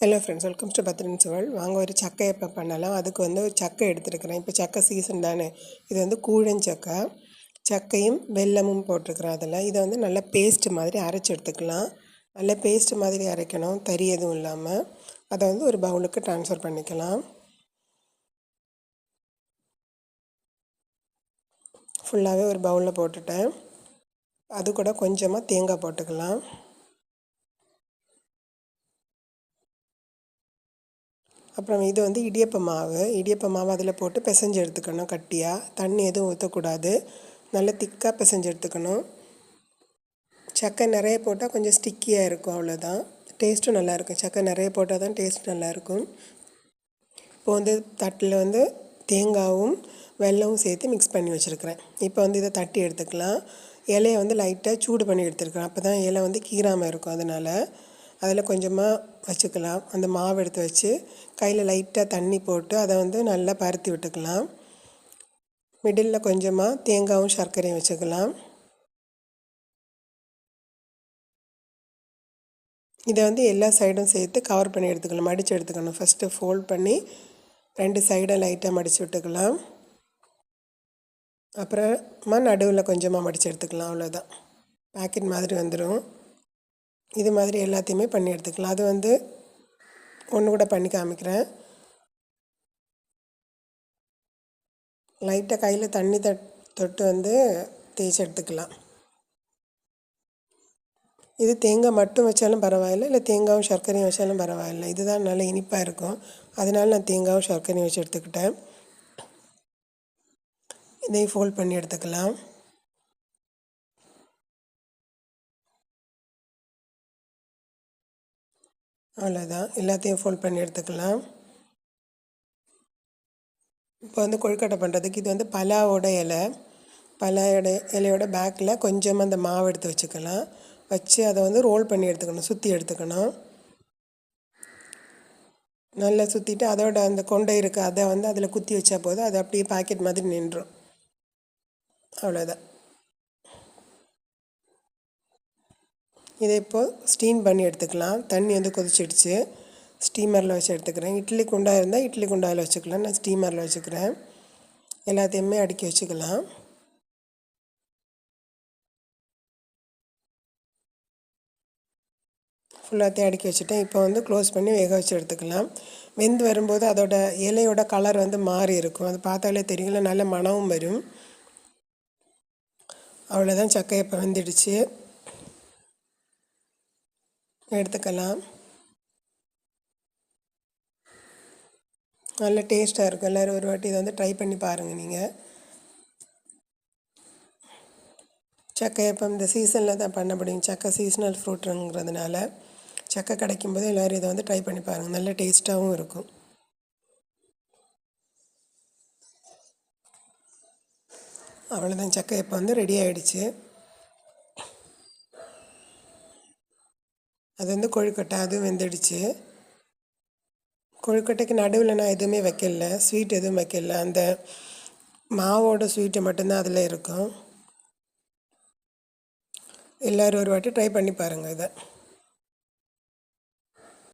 Hello friends welcome to பத்ரின்ஸ் world வாங்க ஒரு சக்கை எப்போ பண்ணலாம்? அதுக்கு வந்து ஒரு சக்கை எடுத்துருக்கிறேன். இப்போ சக்கை சீசன் தானே. இது வந்து கூழஞ்சக்கை சக்கையும் வெல்லமும் போட்டிருக்கிறேன் அதில். இதை வந்து நல்லா பேஸ்ட் மாதிரி அரைச்சி எடுத்துக்கலாம். நல்லா பேஸ்ட் மாதிரி அரைக்கணும். தறி எதுவும் இல்லாமல் அதை வந்து ஒரு பவுலுக்கு ட்ரான்ஸ்ஃபர் பண்ணிக்கலாம். ஃபுல்லாகவே ஒரு பவுலில் போட்டுட்டேன். அது கூட கொஞ்சமாக தேங்காய் போட்டுக்கலாம். அப்புறம் இது வந்து இடியப்ப மாவு. இடியப்ப மாவு அதில் போட்டு பிசைஞ்சு எடுத்துக்கணும் கட்டியாக தண்ணி எதுவும் ஊற்றக்கூடாது நல்லா திக்காக பிசைஞ்சு எடுத்துக்கணும். சக்கை நிறைய போட்டால் கொஞ்சம் ஸ்டிக்கியாக இருக்கும் அவ்வளோதான் டேஸ்ட்டும் நல்லாயிருக்கும் சக்கை நிறைய போட்டால் தான் டேஸ்ட் நல்லாயிருக்கும் இப்போ வந்து தட்டில் வந்து தேங்காவும் வெல்லமும் சேர்த்து மிக்ஸ் பண்ணி வச்சுருக்கிறேன். இப்போ வந்து இதை தட்டி எடுத்துக்கலாம். இலையை வந்து லைட்டாக சூடு பண்ணி எடுத்துருக்கிறேன் அப்போ தான் இலை வந்து கீராமல் இருக்கும் அதனால். அதில் கொஞ்சமாக வச்சுக்கலாம். அந்த மாவு எடுத்து வச்சு கையில் லைட்டாக தண்ணி போட்டு அதை வந்து நல்லா பருத்தி விட்டுக்கலாம். மிடில் கொஞ்சமாக தேங்காயும் சர்க்கரையும் வச்சுக்கலாம். இதை வந்து எல்லா சைடும் சேர்த்து கவர் பண்ணி எடுத்துக்கலாம். மடித்து எடுத்துக்கணும். ஃபஸ்ட்டு ஃபோல்ட் பண்ணி ரெண்டு சைடும் லைட்டாக மடித்து விட்டுக்கலாம். அப்புறமா நடுவில் கொஞ்சமாக மடித்து எடுத்துக்கலாம். அவ்வளோதான் பேக்கெட் மாதிரி வந்துடும் இது மாதிரி எல்லாத்தையுமே பண்ணி எடுத்துக்கலாம். அது வந்து ஒன்று கூட பண்ணி காமிக்கிறேன். லைட்டாக கையில் தண்ணி தட் தொட்டு வந்து தேய்ச்சி எடுத்துக்கலாம். இது தேங்காய் மட்டும் வச்சாலும் பரவாயில்ல இல்லை தேங்காயும் சர்க்கரையும் வச்சாலும் பரவாயில்ல. இதுதான் நல்ல இனிப்பாக இருக்கும். அதனால் நான் தேங்காயும் சர்க்கரையும் வச்சு எடுத்துக்கிட்டேன். இதை ஃபோல்ட் பண்ணி எடுத்துக்கலாம். அவ்வளோதான் எல்லாத்தையும் ஃபோல்ட் பண்ணி எடுத்துக்கலாம். இப்போ வந்து கொழுக்கட்டை பண்ணுறதுக்கு இது வந்து பலாவோட இலை. பலாவோட இலையோட பேக்கில் கொஞ்சமாக அந்த மாவு எடுத்து வச்சுக்கலாம். வச்சு அதை வந்து ரோல் பண்ணி எடுத்துக்கணும் சுற்றி எடுத்துக்கணும். நல்லா சுற்றிட்டு அதோட அந்த கொண்டை இருக்குது அதை வந்து அதில் குத்தி வச்சா போதும். அது அப்படியே பாக்கெட் மாதிரி நின்றும். அவ்வளோதான் இதை இப்போது ஸ்டீம் பண்ணி எடுத்துக்கலாம். தண்ணி வந்து கொதிச்சிடுச்சு. ஸ்டீமரில் வச்சு எடுத்துக்கிறேன். இட்லி குண்டாக இருந்தால் இட்லி குண்டாவில் வச்சுக்கலாம். நான் ஸ்டீமரில் வச்சுக்கிறேன். எல்லாத்தையுமே அடுக்கி வச்சுக்கலாம். ஃபுல்லாத்தையும் அடுக்கி வச்சுட்டேன். இப்போ வந்து க்ளோஸ் பண்ணி வேக வச்சு எடுத்துக்கலாம். வெந்து வரும்போது அதோட இலையோட கலர் வந்து மாறி இருக்கும். அது பார்த்தாலே தெரியல நல்ல மனமும் வரும். அவ்வளோதான் சக்கை இப்போ வெந்துடுச்சு. எடுத்துக்கலாம். நல்ல டேஸ்ட்டாக இருக்கும் எல்லோரும் ஒரு வாட்டி இதை வந்து ட்ரை பண்ணி பாருங்கள் நீங்கள் சக்கை இப்போ இந்த சீசனில் தான் பண்ண முடியும். சக்கை சீசனல் ஃப்ரூட்டுங்கிறதுனால சக்கை கிடைக்கும் போது எல்லோரும் இதை வந்து ட்ரை பண்ணி பாருங்கள் நல்ல டேஸ்ட்டாகவும் இருக்கும். அவ்வளோதான் சக்கை இப்போ வந்து ரெடி ஆகிடுச்சு அது வந்து கொழுக்கட்டை அதுவும் வெந்துடுச்சு. கொழுக்கட்டைக்கு நடுவில் நான் எதுவுமே வைக்கல. ஸ்வீட் எதுவும் வைக்கல. அந்த மாவோட ஸ்வீட்டு மட்டும்தான் அதில் இருக்கும். எல்லோரும் ஒரு வாட்டி ட்ரை பண்ணி பாருங்கள் இதை.